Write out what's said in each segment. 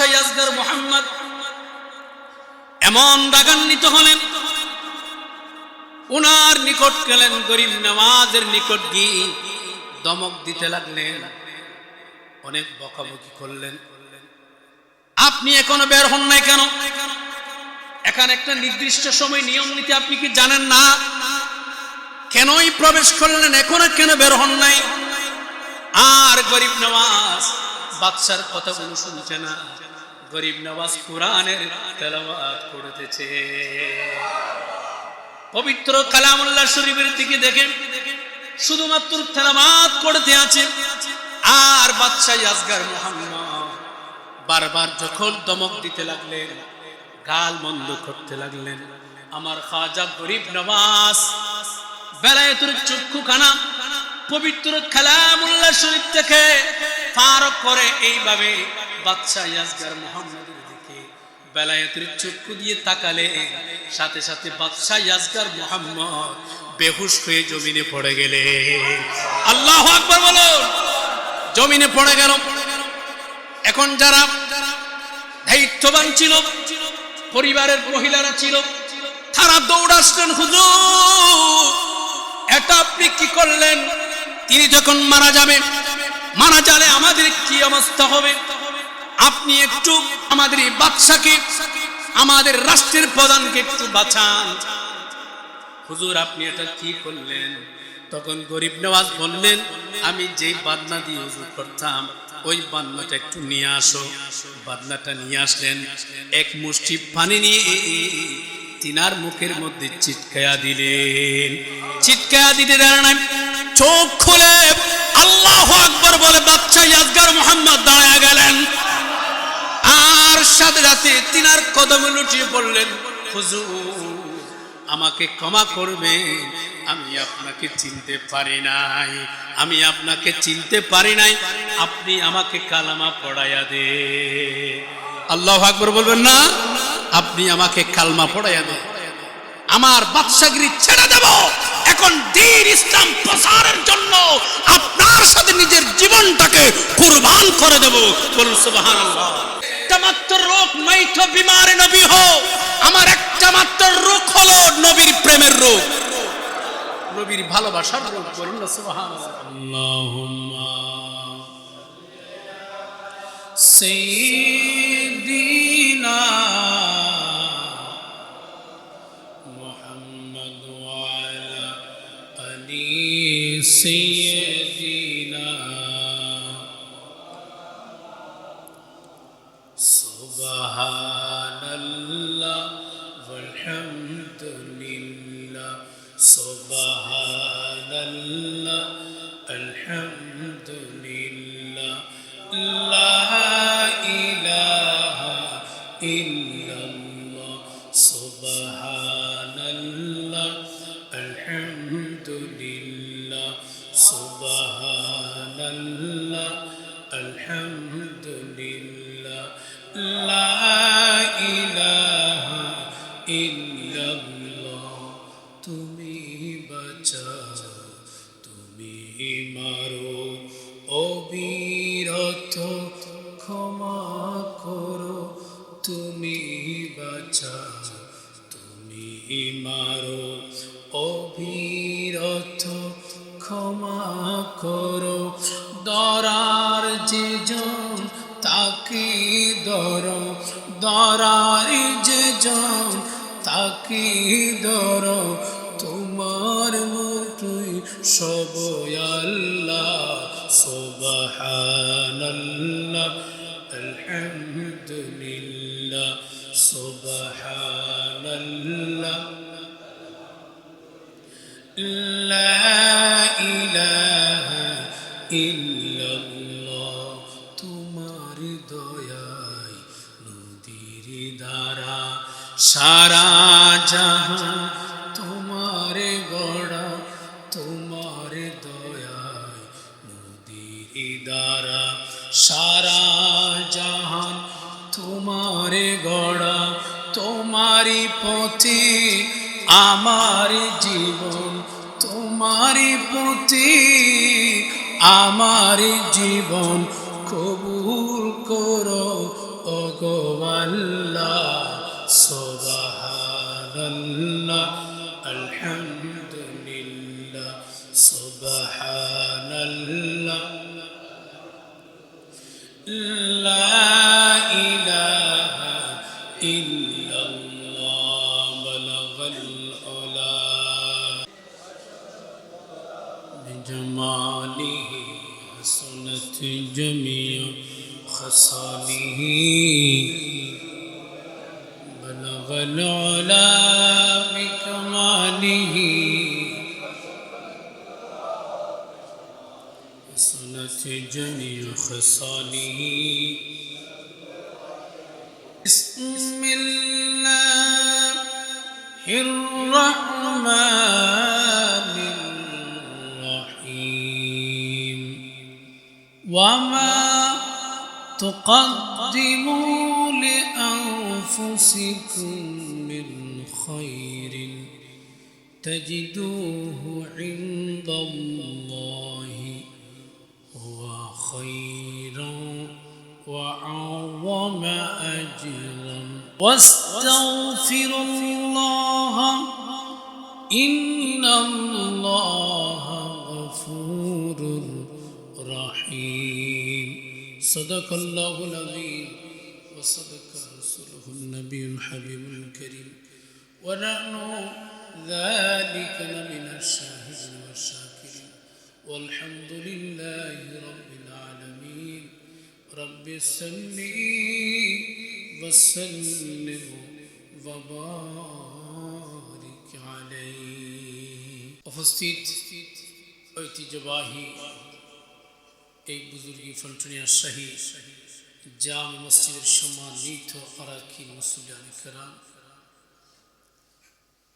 বাদশাহ মোহাম্মদ এমন রাগান্বিত হলেন, উনার নিকট গেলেন, গরিব নওয়াজের নিকট গিয়ে দমক দিতে লাগলেন। অনেক বকাবকি করলেন। আপনি এখনও বের হন নাই কেন? এখানে একটা নির্দিষ্ট সময় নিয়ম নীতি আপনি কি জানেন না? কেনই প্রবেশ করলেন, এখনও কেন বের হন নাই? আর গরিব নওয়াজ বাদশার কথাগুলো শুনছে না। গরিব নওয়াজ কোরআনের তেলাওয়াত করতেছে। পবিত্র কালামুল্লাহ শরীফের দিকে দেখেন, শুধুমাত্র তেলাওয়াত করতে আছে, আর বাদশাহ ইয়াজগার মোহাম্মদ বারবার যখন দমক দিতে লাগলেন, গাল মন্দ করতে লাগলেন, আমার খাজা গরিব নওয়াজ বেলায়েতের চক্ষু খানা পবিত্র কালামুল্লাহ শরীফ থেকে ফারক করে, এইভাবে বাদশাহ ইয়াজগার মোহাম্মদের দিকে বেলায়েতের চক্ষু দিয়ে তাকালে সাথে সাথে বাদশাহ ইয়াজগার মোহাম্মদ বেহুশ হয়ে জমিনে পড়ে গেলে। আল্লাহ আকবার বলো জমিনে পড়ে গেল। এখন যারা দায়িত্ববান ছিল, পরিবারের মহিলারা ছিল, তারা দৌড়াসলেন হুজুর, এটা আপনি কি করলেন? তিনি যখন মারা যাবে মারা যাবে আমাদের কি অবস্থা হবে? আপনি একটু আমাদের এই বাদশাকে, আমাদের রাষ্ট্রের প্রধানকে একটু বাঁচান। হুজুর, আপনি এটা কি করলেন? তখন গরিব নওয়াজ বললেন, আমি যেই বাদনা দিয়ে হুজুর করতাম, ওই বাদনাটা একটু নিয়ে আসো। বাদনাটা নিয়ে আসলেন, এক মুষ্টি পানি নিয়ে তিনার মুখের মধ্যে চিটকায়া দিলেন। চিটকায়া দিতে দাঁড়ান চোখ খুলে আল্লাহ আকবর বলে বাচ্চা ইয়াজগার মোহাম্মদ দাঁড়ায় গেলেন। সাথে সাথে তিনার কদমে লুটিয়ে পড়লেন আমাকে ক্ষমা করবেন, আমি আপনাকে চিনতে পারি নাই, আমি আপনাকে চিনতে পারি নাই, আপনি আমাকে কালামা পড়াইয়া দে আল্লাহ আকবর বলবেন, না, আপনি আমাকে কালমা পড়াইয়া দে আমার বাদশাগিরি ছেড়ে দেব। এখন দিন ইসলাম প্রসারের জন্য আপনার সাথে নিজের জীবনটাকে কুরবান করে দেব। বলুন, সুবহানাল্লাহ। একটা মাত্র রোগ মাইথ বিমার নবী হো আমার একটা মাত্র রোগ হলো নবীর প্রেমের রোগ। নবীর ভালোবাসার রোগ বলুন না সুবহানাল্লাহ। সাইয়্যিদিনা মুহাম্মদ ওয়া আলা আলি সাইয়্যিদিনা لا إله إلا الله তোমার দয়ায় নদীর দ্বারা সারা জাহান তোমার গড়া তোমার দয়ায় নদীর দ্বারা সারা জাহান তোমার গড়া তোমারই পথে আমার জীবন তোমারই প্রতি আমার জীবন কবুল جميع خصاله. تجدوه عند الله هو خيرا وأعظم أجرا. واستغفروا الله إن الله غفور رحيم. صدق الله العظيم وصدق رسوله النبي الحبيب الكريم. ونحن ذلك لمن الشاهدين والشاكرين والحمد لله رب العالمين رب صل وسلم وبارك عليه উপস্থিত ঐতিহ্যবাহী এই বুজুর্গি ফন্টনিয়া শাহী জাম মসজিদের সম্মানিত আরাকি মুসলিয়ান কেরাম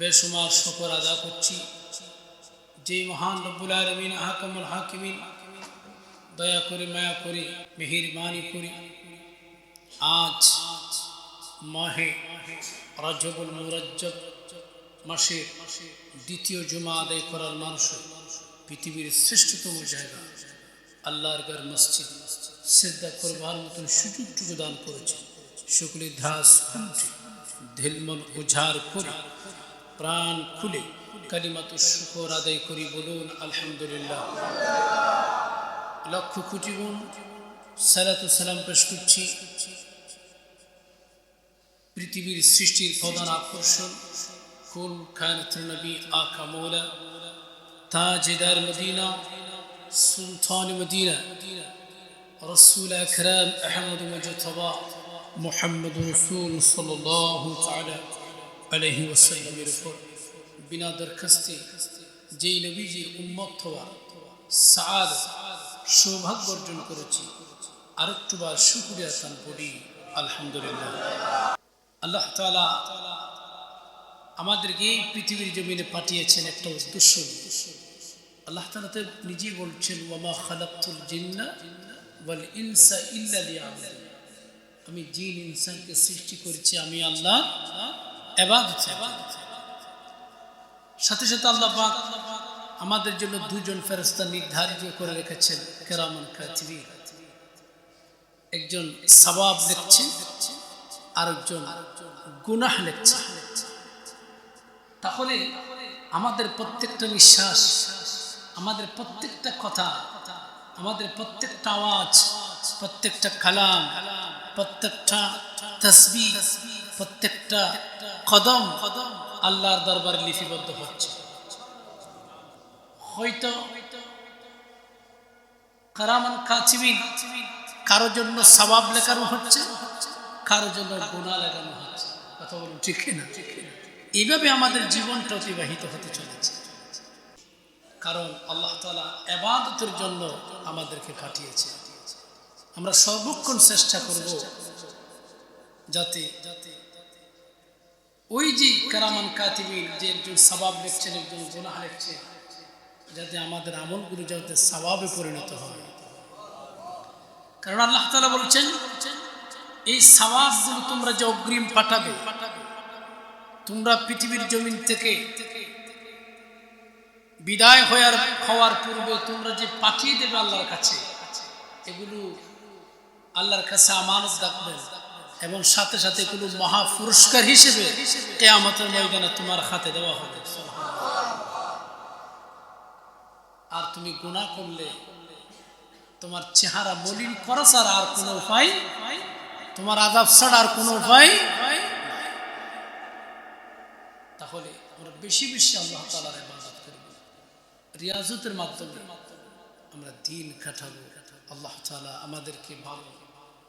বেসুমার শকর আদা করছি। যে মহান রব্বুল আলমিন হাকামুল হাকিমিন, দয়া করে মায়া করে, মেহেরবানি করে আজ মাহে রাজবুল মুরজ্জব মাসের দ্বিতীয় জমা আদায় করার মানুষ পৃথিবীর শ্রেষ্ঠতম জায়গা, আল্লাহর গড় মসজিদ শ্রদ্ধা করবার মতন সুযোগটুকু দান করেছে। সকলে ধাস ধেলমন উঝার করে প্রাণ খুলে কালিমাত শুকর আদায় করি বলুন, আলহামদুলিল্লাহ। লক্ষ কোটি গুণ সালাতু সালাম পেশ করছি। পৃথিবীর সৃষ্টির প্রধান আকর্ষণ কুল খায়নাত নবী আকা মৌলা, তাজেদার মদিনা, সুলতান মদিনা, রসুল আকরাম আহমদ মুজতবা মোহাম্মদ রসুল সাল্লাহ তাআলা আলহি ওসাল্লামের উপর বিনা দরখাস্তে যেই নবীজির উম্মত হওয়া সাদ সৌভাগ্য অর্জন করেছি আরেকটুবার শুক্রিয়া তান পড়ি আলহামদুলিল্লাহ। আল্লাহ তালা আমাদেরকে এই পৃথিবীর জমিনে পাঠিয়েছেন একটা উদ্দেশ্য। আল্লাহ তালা তো নিজেই বলছেন, ওয়ামা খালাক্তুল জিন্না ওয়াল ইনসা ইল্লা আমি জিন ইনসানকে সৃষ্টি করেছি, আমি আল্লাহ এবাদত সাথে সাথে আল্লাহ পাক আমাদের জন্য দুজন ফেরস্তা নির্ধারিত করে রেখেছেন কেরামান কাতিবির একজন সবাব লিখছে আরেকজন গুনাহ লিখছে তাহলে আমাদের প্রত্যেকটা নিঃশ্বাস, আমাদের প্রত্যেকটা কথা, আমাদের প্রত্যেকটা আওয়াজ, প্রত্যেকটা কালাম, প্রত্যেকটা তসবি প্রত্যেকটা কদম আল্লাহর দরবারে লিপিবদ্ধ হচ্ছে। হয়তো কারামান কাচিবিন কারও জন্য সবাব লেখানো হচ্ছে কারও জন্য গুণা লেখানো হচ্ছে। কথা বলুন ঠিক না এইভাবে আমাদের জীবনটা অতিবাহিত হতে চলেছে। কারণ আল্লাহ তালা এবাদতের জন্য আমাদেরকে পাঠিয়েছে। আমরা সর্বক্ষণ চেষ্টা করব যাতে ওই যে কারামান কাতিবিন, যে একজন সবাব লিখছেন, একজন গুনাহ লিখছেন, যাতে আমাদের আমলগুলো যাতে সবাবে পরিণত হয়। কারণ আল্লাহ তালা বলছেন, এই সবাবগুলো তোমরা যে অগ্রিম পাঠাবে, তোমরা পৃথিবীর জমিন থেকে বিদায় হওয়ার হওয়ার পূর্বে তোমরা যে পাঠিয়ে দেবে আল্লাহর কাছে, এগুলো আল্লাহর কাছে আমানত রাখবেন। এবং সাথে সাথে এগুলো মহা পুরস্কার হিসেবে কেয়ামতের ময়দানে তোমার হাতে দেওয়া হবে। আর তুমি গুনাহ করলে, তোমার চেহারা মলিন করা ছাড়া আর কোনো উপায়, তোমার আদাব ছাড়া আর কোনো উপায় তাহলে আমরা বেশি বেশি আল্লাহ তালার ইবাদত করব। রিয়াজতের মাধ্যমে আমরা দিন কাটাবো। আল্লাহ তালা আমাদেরকে ভালো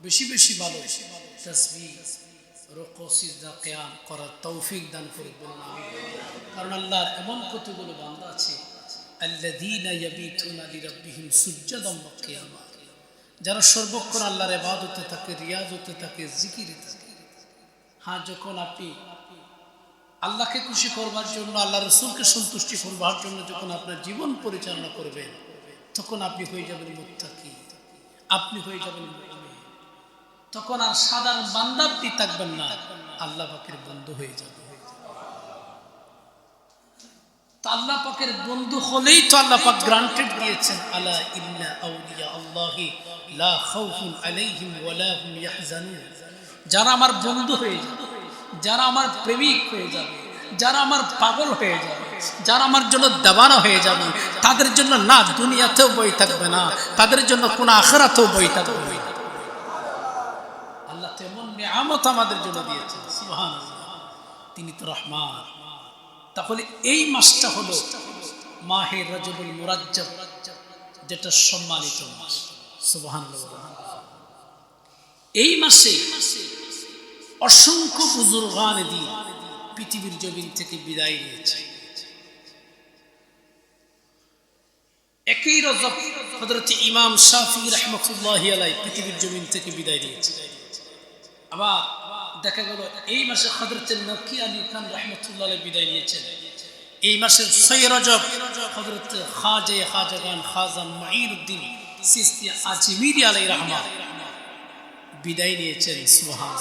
বেশি বেশি ভালো। তসবি কেয়াম করার তৌফিক দান করে কারণ আল্লাহর এমন কতগুলো আছে যারা সর্বক্ষণ আল্লাহর ইবাদতে থাকে, রিয়াজতে থাকে, জিকিরে থাকে। হ্যাঁ যখন আপনি আল্লাহকে খুশি করবার জন্য আল্লাহ রসুলকে সন্তুষ্টি করবার জন্য যখন আপনার জীবন পরিচালনা করবেন, তখন আপনি হয়ে যাবেন মুত্তাকি। আপনি হয়ে যাবেন। তখন আর সাধারণ বান্দা থাকবেন না। আল্লাহ পাকের বন্ধু হয়ে যাবে। আল্লাহ পাকের বন্ধু হলেই তো আল্লাহ পাক গ্রান্টেড দিয়েছেন, আলা আউলিয়া আল্লাহি লা খাউফুন আলাইহিম ওয়ালা হুম ইয়াহজানুন। যারা আমার বন্ধু হয়ে যাবে, যারা আমার প্রেমিক হয়ে যাবে, যারা আমার পাগল হয়ে যাবে, যারা আমার জন্য দেবানা হয়ে যাবে, তাদের জন্য না দুনিয়াতেও বই থাকবে না, তাদের জন্য কোন আখরাতেও বই থাকবে না। নিয়ামত আমাদের জন্য দিয়েছেন, সুবহানাল্লাহ। তিনি তো রহমান। তাহলে এই মাসটা হলো মাহে রজবুল মুরাজ্জব, যেটা সম্মানিত মাস, সুবহানাল্লাহ। এই মাসে অসংখ্য বুজুর্গান দিয়ে পৃথিবীর জমিন থেকে বিদায় নিয়েছে। একই রজব হজরত ইমাম শাফি রহমতুল্লাহ আলাই পৃথিবীর জমিন থেকে বিদায় নিয়েছে। আবার দেখা গেল, এই মাসে হজরত নকি আলী খান রহমতুল্লাহ বিদায় নিয়েছেন। এই মাসের ছয় রজব হজরত খাজে খাজাগান খাজা মাইরুদ্দিন সিস্তি আজমিরি আলাই রহমান বিদায় নিয়েছেন সুহান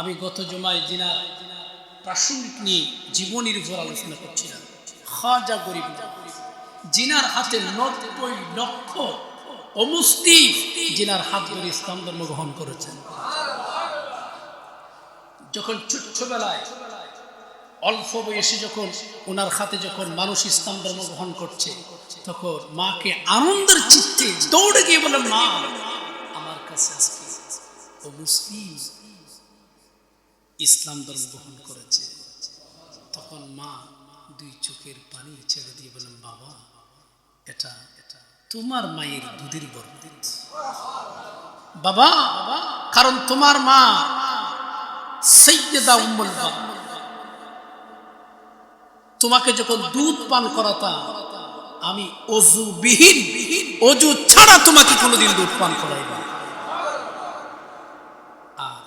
আমি গত জমায় জিনার প্রাসঙ্গিক নিয়ে জীবনীর উপর আলোচনা করছিলাম, খাজা গরিব জিনার হাতে নব্বই লক্ষ অমুস্তি জিনার হাত ধরে ইসলাম গ্রহণ করেছেন। যখন ছোট্টবেলায় অল্প বয়সে যখন ওনার হাতে যখন মানুষ ইসলাম ধর্ম গ্রহণ করছে, তখন মাকে আনন্দের চিত্তে দৌড়ে গিয়ে বলে মা, আমার কাছে আজকে ও মুসলিম ইসলাম ধর্ম গ্রহণ করেছে। তখন মা দুই চোখের পানি ছেড়ে দিয়ে বলেন বাবা এটা এটা তোমার মায়ের দুধের বরকত। বাবা, কারণ তোমার মা সৈয়দা উম্মুল তোমাকে যখন দুধ পান করাতাম, আমি অজু বিহীন অজু ছাড়া তোমাকে কোনোদিন দুধ পান করাইব আর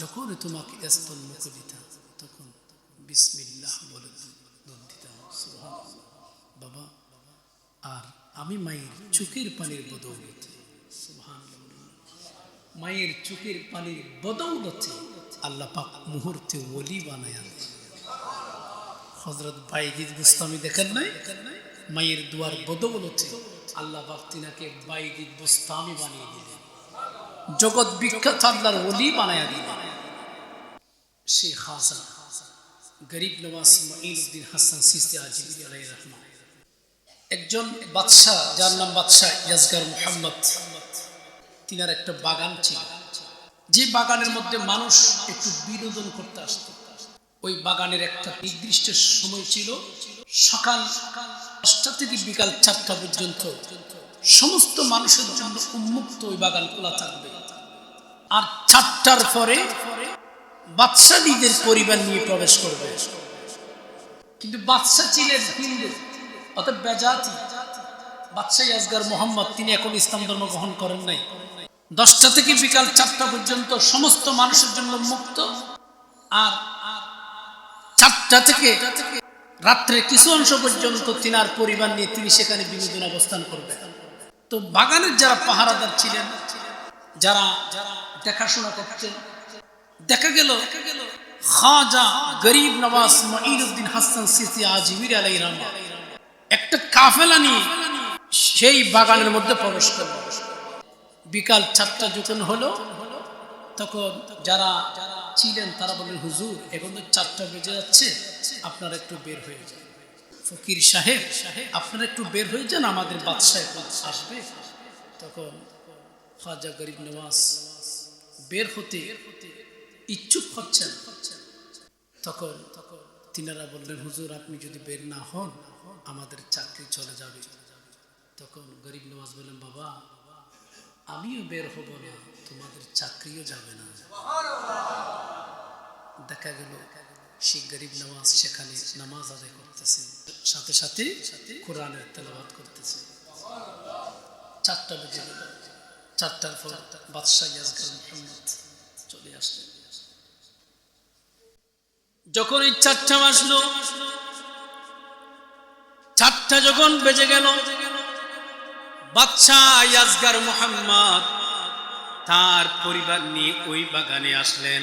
যখন তোমাকে স্তন মুখে দিতাম, তখন বিসমিল্লাহ বলে দুধ দিতাম। বাবা, আর আমি মায়ের চোখের পানির বদৌলতে মায়ের চোখের পানির বদৌলতে আল্লাহ পাক মুহূর্তে ওলি বানায় হজরত বাইজিদ বুস্তামি দেখেন নাই? মায়ের দুয়ার বদৌলতে আল্লাহ পাক তিনাকে বাইজিদ বুস্তামি বানিয়ে দিলেন। জগৎ বিখ্যাত আল্লাহর ওলি বানায়া দিলেন। সে খাজা গরিব নওয়াজ মঈনুদ্দিন হাসান সিস্তি আজিবি আলাই রহমান। একজন বাদশাহ, যার নাম বাদশাহ ইয়াজগার মোহাম্মদ। তিনার একটা বাগান ছিল। যে বাগানের মধ্যে মানুষ একটু বিনোদন করতে আসত, ওই বাগানের একটা নির্দিষ্ট সময় ছিল সকাল দশটা থেকে বিকাল চারটা পর্যন্ত সমস্ত মানুষের জন্য উন্মুক্ত ওই বাগান খোলা থাকবে। আর চারটার পরে বাদশা নিজের পরিবার নিয়ে প্রবেশ করবে। কিন্তু বাদশা ছিলেন হিন্দু অর্থাৎ বেজাতি। বাদশাহ আজগার মোহাম্মদ, তিনি এখন ইসলাম ধর্ম গ্রহণ করেন নাই। দশটা থেকে বিকাল চারটা পর্যন্ত সমস্ত মানুষের জন্য মুক্ত। আর চারটা থেকে রাত্রে কিছু অংশ পর্যন্ত তিনার পরিবার নিয়ে তিনি সেখানে বিনোদন অবস্থান করবেন। তো বাগানের যারা পাহারাদার ছিলেন, যারা দেখাশোনা করতেন, দেখা গেল খাজা গরিব নওয়াজ মঈনুদ্দিন হাসান সিসি আজিমির আলাই রহমা একটা কাফেলা নিয়ে সেই বাগানের মধ্যে প্রবেশ করল। বিকাল চারটা যখন হলো, তখন যারা ছিলেন তারা বললেন, হুজুর, এখন তো চারটা বেজে যাচ্ছে, আপনারা একটু বের হয়ে যান। ফকির সাহেব সাহেব আপনারা একটু বের হয়ে যান, আমাদের বাদশাহ আসবে। তখন খাজা গরিব নওয়াজ বের হতে ইচ্ছুক হচ্ছেন। তখন তখন তিনারা বললেন, হুজুর, আপনি যদি বের না হন, আমাদের চাকরি চলে যাবে। তখন গরিব নওয়াজ বললেন, বাবা আমিও বের হব না, তোমাদের চাকরিও যাবে না। দেখা গেল, সেই গরিব নওয়াজ সেখানে নামাজ আদায় করতেছে। সাথে সাথে কোরআনের তেলাবাদ করতেছে। চারটা বেজে গেল। চারটার পর বাদশাহ ইয়াজগার মোহাম্মদ চলে আসলেন। যখন এই চারটা বাজলো, চারটা যখন বেজে গেল বাচ্চা ইয়াজগার মোহাম্মদ, তার পরিবার নিয়ে ওই বাগানে আসলেন।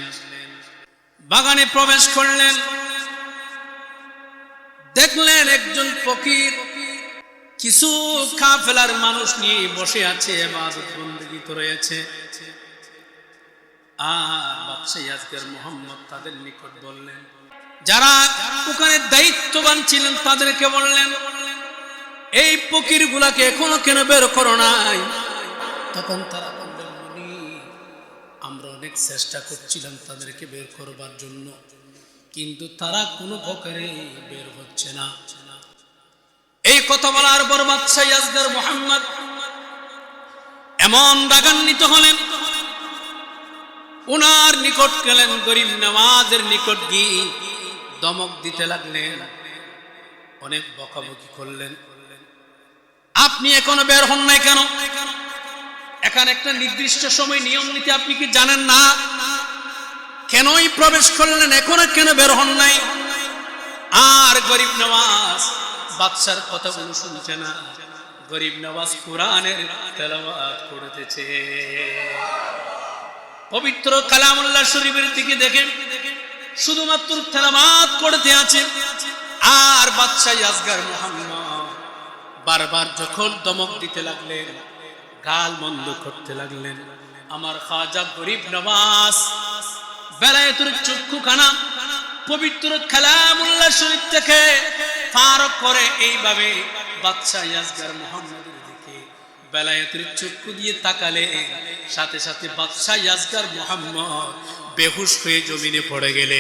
বাগানে প্রবেশ করলেন। দেখলেন একজন ফকির, কিছু কাফেলার মানুষ নিয়ে বসে আছে, এবাদত বন্দী রয়েছে। আর বাদশাহ আজকের মোহাম্মদ তাদের নিকট বললেন, যারা ওখানে দায়িত্ববান ছিলেন তাদেরকে বললেন এই ফকির গুলাকে এখনও কেন বের করো নাই? তখন তারা বললেন মুনি আমরা অনেক চেষ্টা করছিলাম তাদেরকে বের করবার জন্য কিন্তু তারা কোনো প্রকারে বের হচ্ছে না। এই কথা বলার পর বাদশাহ আজগার মোহাম্মদ এমন রাগান্বিত হলেন ওনার নিকট গেলেন গরিব নামাজের নিকট গিয়ে দমক দিতে লাগলেন অনেক বকাবকি করলেন। আপনি এখনও বের হন নাই কেন? এখানে একটা নির্দিষ্ট সময় নিয়ম নীতি আপনি কি জানেন না? কেনই প্রবেশ করলেন, এখনও কেন বের হন নাই? আর গরিব নওয়াজ বাদশার কথাগুলো শুনছে না। গরিব নওয়াজ কোরআনের তেলাওয়াত করতেছে। পবিত্র কালামুল্লাহ শরীফের দিকে দেখে শুধুমাত্র তেলাওয়াত করতে আছে। আর বাদশাহ ইয়াজগার মোহাম্মদ বারবার যখন দমক দিতে লাগলেন, গাল বন্ধ করতে লাগলেন। আমার খাজা গরিব নওয়াজ বেলায়েতের চক্ষু খানা পবিত্র কালামুল্লাহ শরীফ থেকে ফারক করে এইভাবে বাদশাহ ইয়াজগার মোহাম্মদের দিকে বেলায়েতের চক্ষু দিয়ে তাকালে, সাথে সাথে বাদশাহ ইয়াজগার মোহাম্মদ বেহুশ হয়ে জমিনে পড়ে গেলে।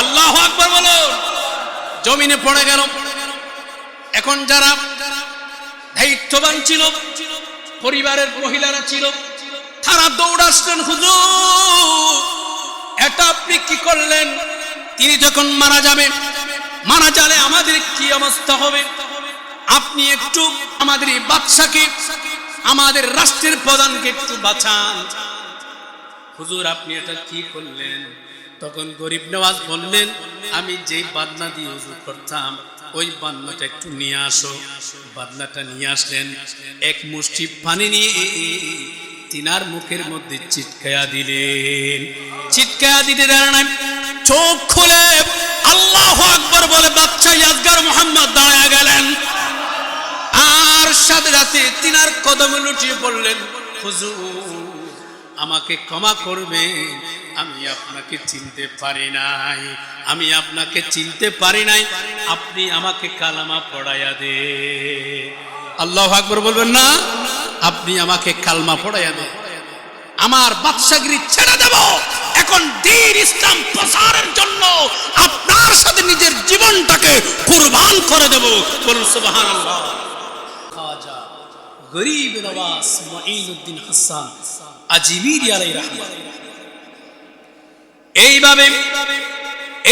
আল্লাহ আকবার বলো জমিনে পড়ে গেল। এখন যারা দায়িত্ববান ছিল, পরিবারের মহিলারা ছিল, তারা দৌড়াচ্ছেন হুজুর, এটা আপনি কি করলেন? তিনি যখন মারা যাবেন মারা যাবে আমাদের কি অবস্থা হবে? আপনি একটু আমাদের এই বাদশাকে, আমাদের রাষ্ট্রের প্রধানকে একটু বাঁচান। হুজুর, আপনি এটা কি করলেন? তখন গরিব নওয়াজ বললেন, আমি যেই বাদনা দিয়ে হুজুর করতাম ওই বাদনাটা একটু নিয়ে আসো। বাদনাটা নিয়ে আসলেন, এক মুষ্টি পানি নিয়ে তিনার মুখের মধ্যে চিটকায়া দিলেন। চিটকায়া দিতে দাঁড়ান চোখ খুলে আল্লাহ আকবর বলে, বাচ্চা ইয়াজগার মোহাম্মদ, দাঁড়ায় গেলেন। আর সাথে সাথে তিনার কদমে লুটিয়ে পড়লেন হুজুর, আমাকে ক্ষমা করবেন, আমি আপনাকে চিনতে পারি নাই। আমি আপনাকে চিনতে পারি নাই। আপনি আমাকে কালামা পড়াইয়া দে। আল্লাহ আকবর বলবেন, না, আপনি আমাকে কালমা পড়াইয়া দে। আমার বাদশাগিরি ছেড়ে দেব। এখন দিন ইসলাম প্রসারের জন্য আপনার সাথে নিজের জীবনটাকে কুরবান করে দেব। বলুন, সুবহানাল্লাহ। খাজা গরিব নওয়াজ মঈনুদ্দিন হাসান আজিমির আলাই রহমান এইভাবে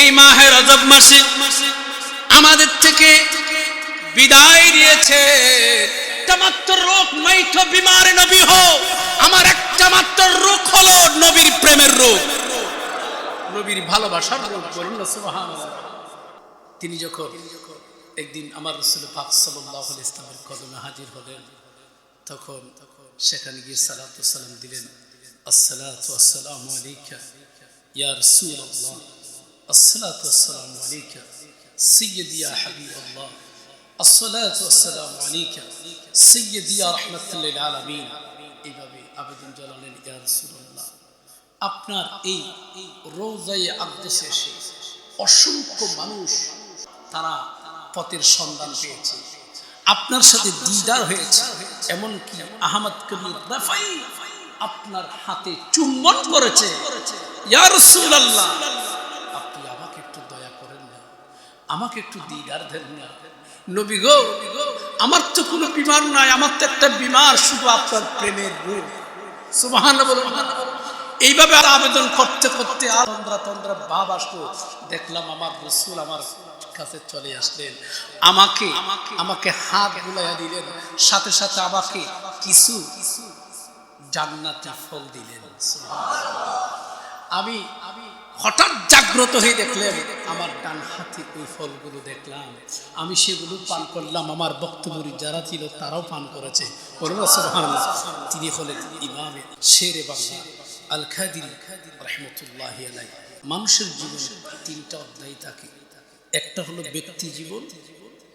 এই মাহের রজব মাসে আমাদের থেকে বিদায় দিয়েছে। তমাত্র রোগ মাইথ বিমার নবী হো। আমার একটা মাত্র রোগ হলো নবীর প্রেমের রোগ। নবীর ভালোবাসার রোগ বলুন। তিনি যখন একদিন আমার রসুল পাক সাল্লাহ ইসলামের কদমে হাজির হলেন, তখন সেখানে গিয়ে সালাম দিলেন। আসসালাতু আসসালামু আলাইকা ইয়া রাসূলুল্লাহ। আবেদন আপনার এই রোজায় আকদেশে এসে অসংখ্য মানুষ তারা পথের সন্ধান পেয়েছে। আপনার সাথে দিদার হয়েছে, এমনকি আহমদ কবির আপনার হাতে চুম্বন করেছে। ইয়া রাসূলুল্লাহ আমাকে একটু দিদার দেন না। নবী গো, আমার তো কোনো বিমার নাই, আমার তো একটা বিমার শুধু আপনার প্রেমের রূপ। সুবাহান এইভাবে আর আবেদন করতে করতে আর তন্দ্রা তন্দ্রা ভাব আসলো। দেখলাম আমার রসুল আমার কাছে চলে আসলেন। আমাকে আমাকে হাত বুলাইয়া দিলেন, সাথে সাথে আমাকে কিছু কিছু জান্নাতি ফল দিলেন। আমি হঠাৎ জাগ্রত হয়ে দেখলেন, আমার ডান হাতে ওই ফলগুলো দেখলাম। আমি সেগুলো পান করলাম, আমার বক্তব্য যারা ছিল তারাও পান করেছে। তিনি হলেন ইমামে শেরে বাংলা রহমতুল্লাহ মানুষের জীবনে তিনটা অধ্যায় থাকে। একটা হলো ব্যক্তি জীবন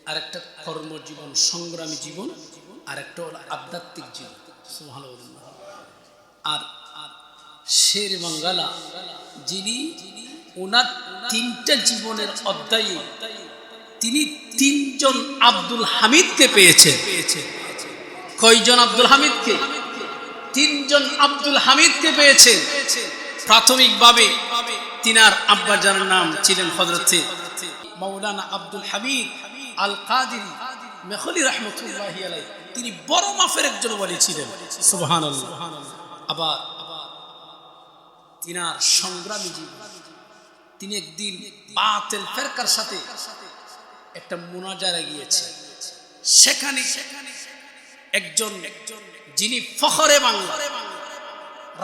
আর একটা কর্মজীবন, সংগ্রামী জীবন আর একটা হলো আধ্যাত্মিক জীবন। আর শের বাঙ্গালা যিনি ওনার তিনটা জীবনের অধ্যায়ে, তিনি তিনজন আব্দুল হামিদকে পেয়েছেন। কয়জন আব্দুল হামিদকে? তিনজন আব্দুল হামিদকে পেয়েছে প্রাথমিকভাবে তিনার আব্বাজানের নাম ছিলেন হজরতে মৌলানা আব্দুল হামিদ আল কাদির মেখলি রহমতুল্লাহ তিনি বড় মাফের একজন বলি ছিলেন। সুবহান আবার তিনার সংগ্রামী জীবন। তিনি একদিন বাতেল ফেরকার সাথে একটা মোনাজারে গিয়েছে। সেখানে একজন একজন যিনি ফখরে বাংলা,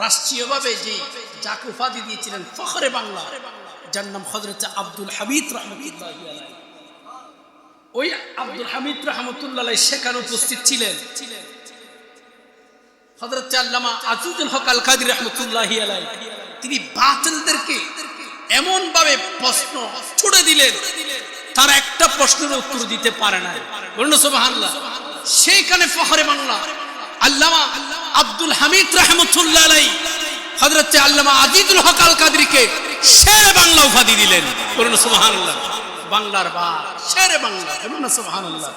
রাষ্ট্রীয়ভাবে যে যাকে উপাধি দিয়েছিলেন ফখরে বাংলা, যার নাম হজরত আব্দুল হামিদ রহমতুল্লাহ। ওই আব্দুল হামিদ রহমতুল্লাহ সেখানে উপস্থিত ছিলেন। হজরত আল্লামা আজিজুল হক আল কাদির রহমতুল্লাহ আলাই তিনি বাতিলদেরকে এমন ভাবে প্রশ্ন ছুড়ে দিলেন। তার একটা প্রশ্নের উত্তর দিতে পারে না বলুন সুবহানাল্লাহ। সেইখানে ফখরে বাংলা আল্লামা আব্দুল হামিদ রহমতুল্লাহ আলাই হজরত আল্লামা আজিজুল হক আল কাদিরকে বাংলা উপাধি দিলেন। বলুন সুবহানাল্লাহ। বাংলার বা বাংলা। বলুন সুবহানাল্লাহ।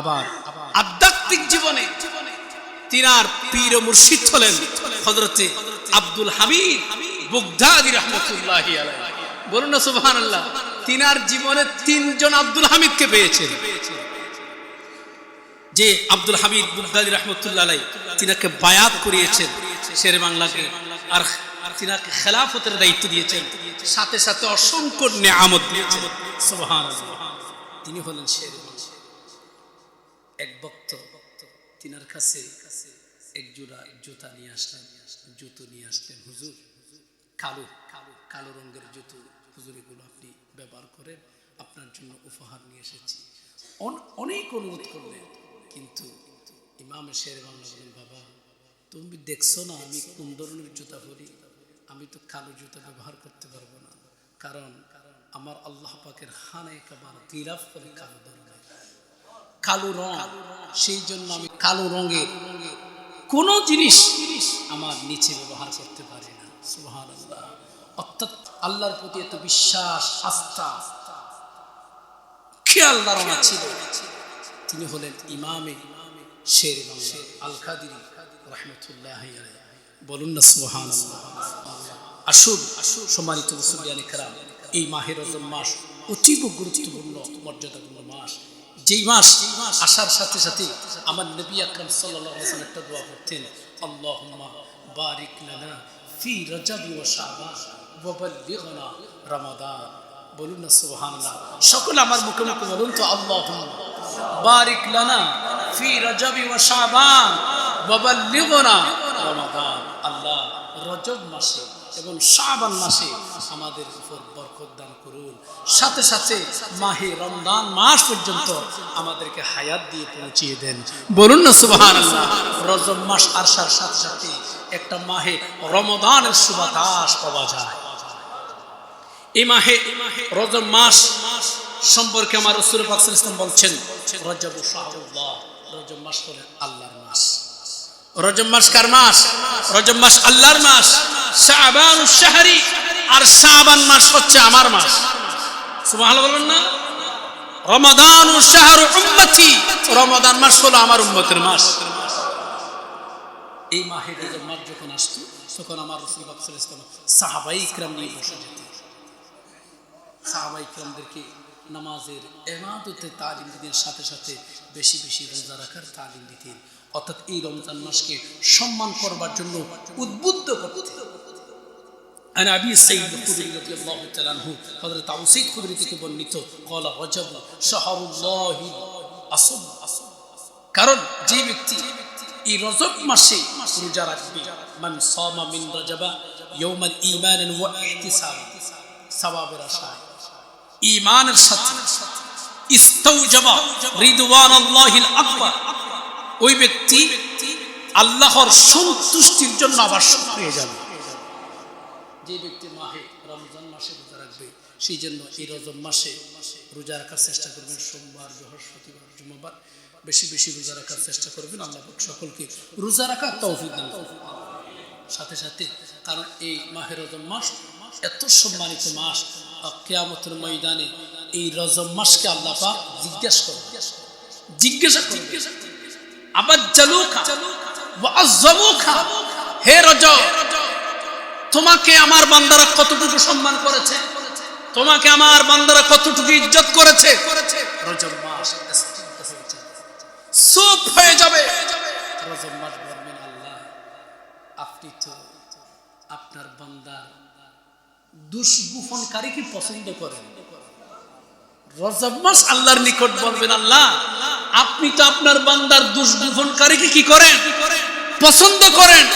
আবার আধ্যাত্মিক জীবনে তিনার পীর মুর্শিদ হলেন হজরতে আব্দুল হামিদ বুগদাদি রহমতুল্লাহ বলুন না সুবহান আল্লাহ তিনার জীবনে তিনজন আব্দুল হামিদকে পেয়েছেন যে আব্দুল হামিদ বুগদাদি রহমতুল্লাহ তিনাকে বায়াত করিয়েছেন শের বাংলাকে আর তিনাকে খেলাফতের দায়িত্ব দিয়েছেন, সাথে সাথে অসংখ্য নেয়ামত দিয়েছেন। সুবহান তিনি হলেন শের এক বক্ত তিনার কাছে এক জোড়া জুতা নিয়ে আসলেন। জুতো নিয়ে আসলেন হুজুর। কালো কালো কালো রঙের জুতো। হুজুর, এগুলো আপনি ব্যবহার করেন। আপনার জন্য উপহার নিয়ে এসেছি। অন- অনেক অনুরোধ করলেন। কিন্তু ইমাম শের বাংলা বলেন, বাবা, তুমি দেখছ না আমি কোন ধরনের জুতা পরি? আমি তো কালো জুতা ব্যবহার করতে পারব না। কারণ আমার আল্লাহ পাকের হানে কাবার গিরাফ করে কালো ধরনের। কালো রং, সেই জন্য আমি কালো রঙের কোন জিনিস আমার নিচে ব্যবহার করতে পারে না। সুবহান আল্লাহ অর্থাৎ আল্লাহর প্রতি এত বিশ্বাস আস্থা খেয়াল ধারণা ছিল। তিনি হলেন ইমামে শের বাংলা আল কাদির রহমতুল্লাহ বলুন না সুবহান আসুন আসুন সম্মানিত মুসলিয়ানি এই মাহের মাস অতীব গুরুত্বপূর্ণ মর্যাদাপূর্ণ মাস। যেই মাস আসার সাথে সাথে আমার নবী আকরাম সাল্লাল্লাহু আলাইহি ওয়াসাল্লাম একটা দোয়া করতেন, আল্লাহুম্মা বারিক লানা ফি রজব ওয়া শাবান ওয়া বাল্লিগনা রমাদান। বলুন না, সুবহানাল্লাহ। সকল আমার মুখে মুখে বলুন তো, আল্লাহুম্মা বারিক লানা ফি রজব ওয়া শাবান ওয়া বাল্লিগনা রমাদান। আল্লাহ, রজব মাসে এবং শাবান মাসে আমাদের উপর বরকত দান করুন। সাথে সাথে মাহে রমজান মাস পর্যন্ত আমাদেরকে হায়াত দিয়ে পৌঁছিয়ে দেন। বলুন না সুবহান রজব মাস আসার সাথে সাথে একটা মাহে রমদানের সুবাতাস পাওয়া যায়। এই মাহে রজব মাস সম্পর্কে আমার রসুল পাক সাল্লাল্লাহু আলাইহি ওয়াসাল্লাম বলছেন, রজব শাহরুল্লাহ রজব মাস হলেন আল্লাহর মাস। রজব মাস কার মাস? রজব মাস আল্লাহর মাস। আর মাস হচ্ছে আমার মাস। বলবেন না? মাস হলো আমার মাস। এই মাহে মাস যখন তখন আমার সাহাবাই ইকরাম নিয়ে বসে সাহাবাই ইকরামদেরকে নামাজের এমাদতে তালিম সাথে সাথে বেশি বেশি রোজা রাখার তালিম দিতেন। অর্থাৎ এই রমজান মাসকে সম্মান করবার জন্য উদ্বুদ্ধ করতেন। عن ابي سيد الخدري رضي الله تعالى عنه حضرت ابو سيد الخدري থেকে বর্ণিত قال رجب شهر الله اصم কারণ যে ব্যক্তি এই রজব মাসে রোজা রাখবে মান সামা মিন রজবা ইয়াওমান ঈমানান ওয়া ইহতিসাবা সওয়াবের আশায় ঈমানের সাথে ইস্তাওজাবা রিদওয়ান আল্লাহিল আকবার ওই ব্যক্তি আল্লাহর সন্তুষ্টির জন্য আবার হয়ে যাবে যে ব্যক্তি মাহে রমজান মাসে রোজা রাখবে, সেই জন্য এই রজব মাসে রোজা রাখার চেষ্টা করবেন। সোমবার, বৃহস্পতিবার, জুমাবার বেশি বেশি রোজা রাখার চেষ্টা করবেন। আল্লাহ সকলকে রোজা রাখার তৌফিক দান। সাথে সাথে কারণ এই মাহে রজব মাস এত সম্মানিত মাস কেয়ামতের ময়দানে এই রজব মাসকে আল্লাহ পাক জিজ্ঞাসা করবে জিজ্ঞাসা করবে আবার জালুকা হে রজব তোমাকে আমার বান্দারা কতটুকু সম্মান করেছে? তোমাকে আমার বান্দারা কতটুকু ইজ্জত করেছে? আপনি তো আপনার বান্দার দুষ্গুফনকারীকে পছন্দ কি করেন? পছন্দ করেন?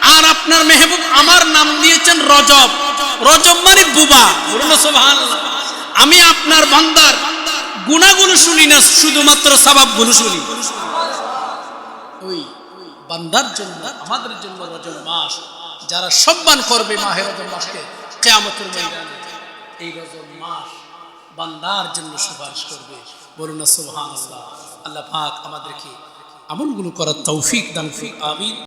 আর আপনার মেহবুব আমার নাম দিয়েছেন রজব। রজব মানে বুবা। আমি আপনার বান্দার গুণাগুলো শুনি না, শুধুমাত্র স্বভাবগুলো শুনি। বান্দার জন্য, আমাদের জন্য রজব মাস, যারা সম্মান করবে মাহে রজব মাসকে, কেয়ামতের ময়দানে এই রজব মাস বান্দার জন্য সুপারিশ করবে। বলুন না সুবহানাল্লাহ। আল্লাহ পাক আমাদেরকে আমলগুলো করার তৌফিক দান করুন। আমিন।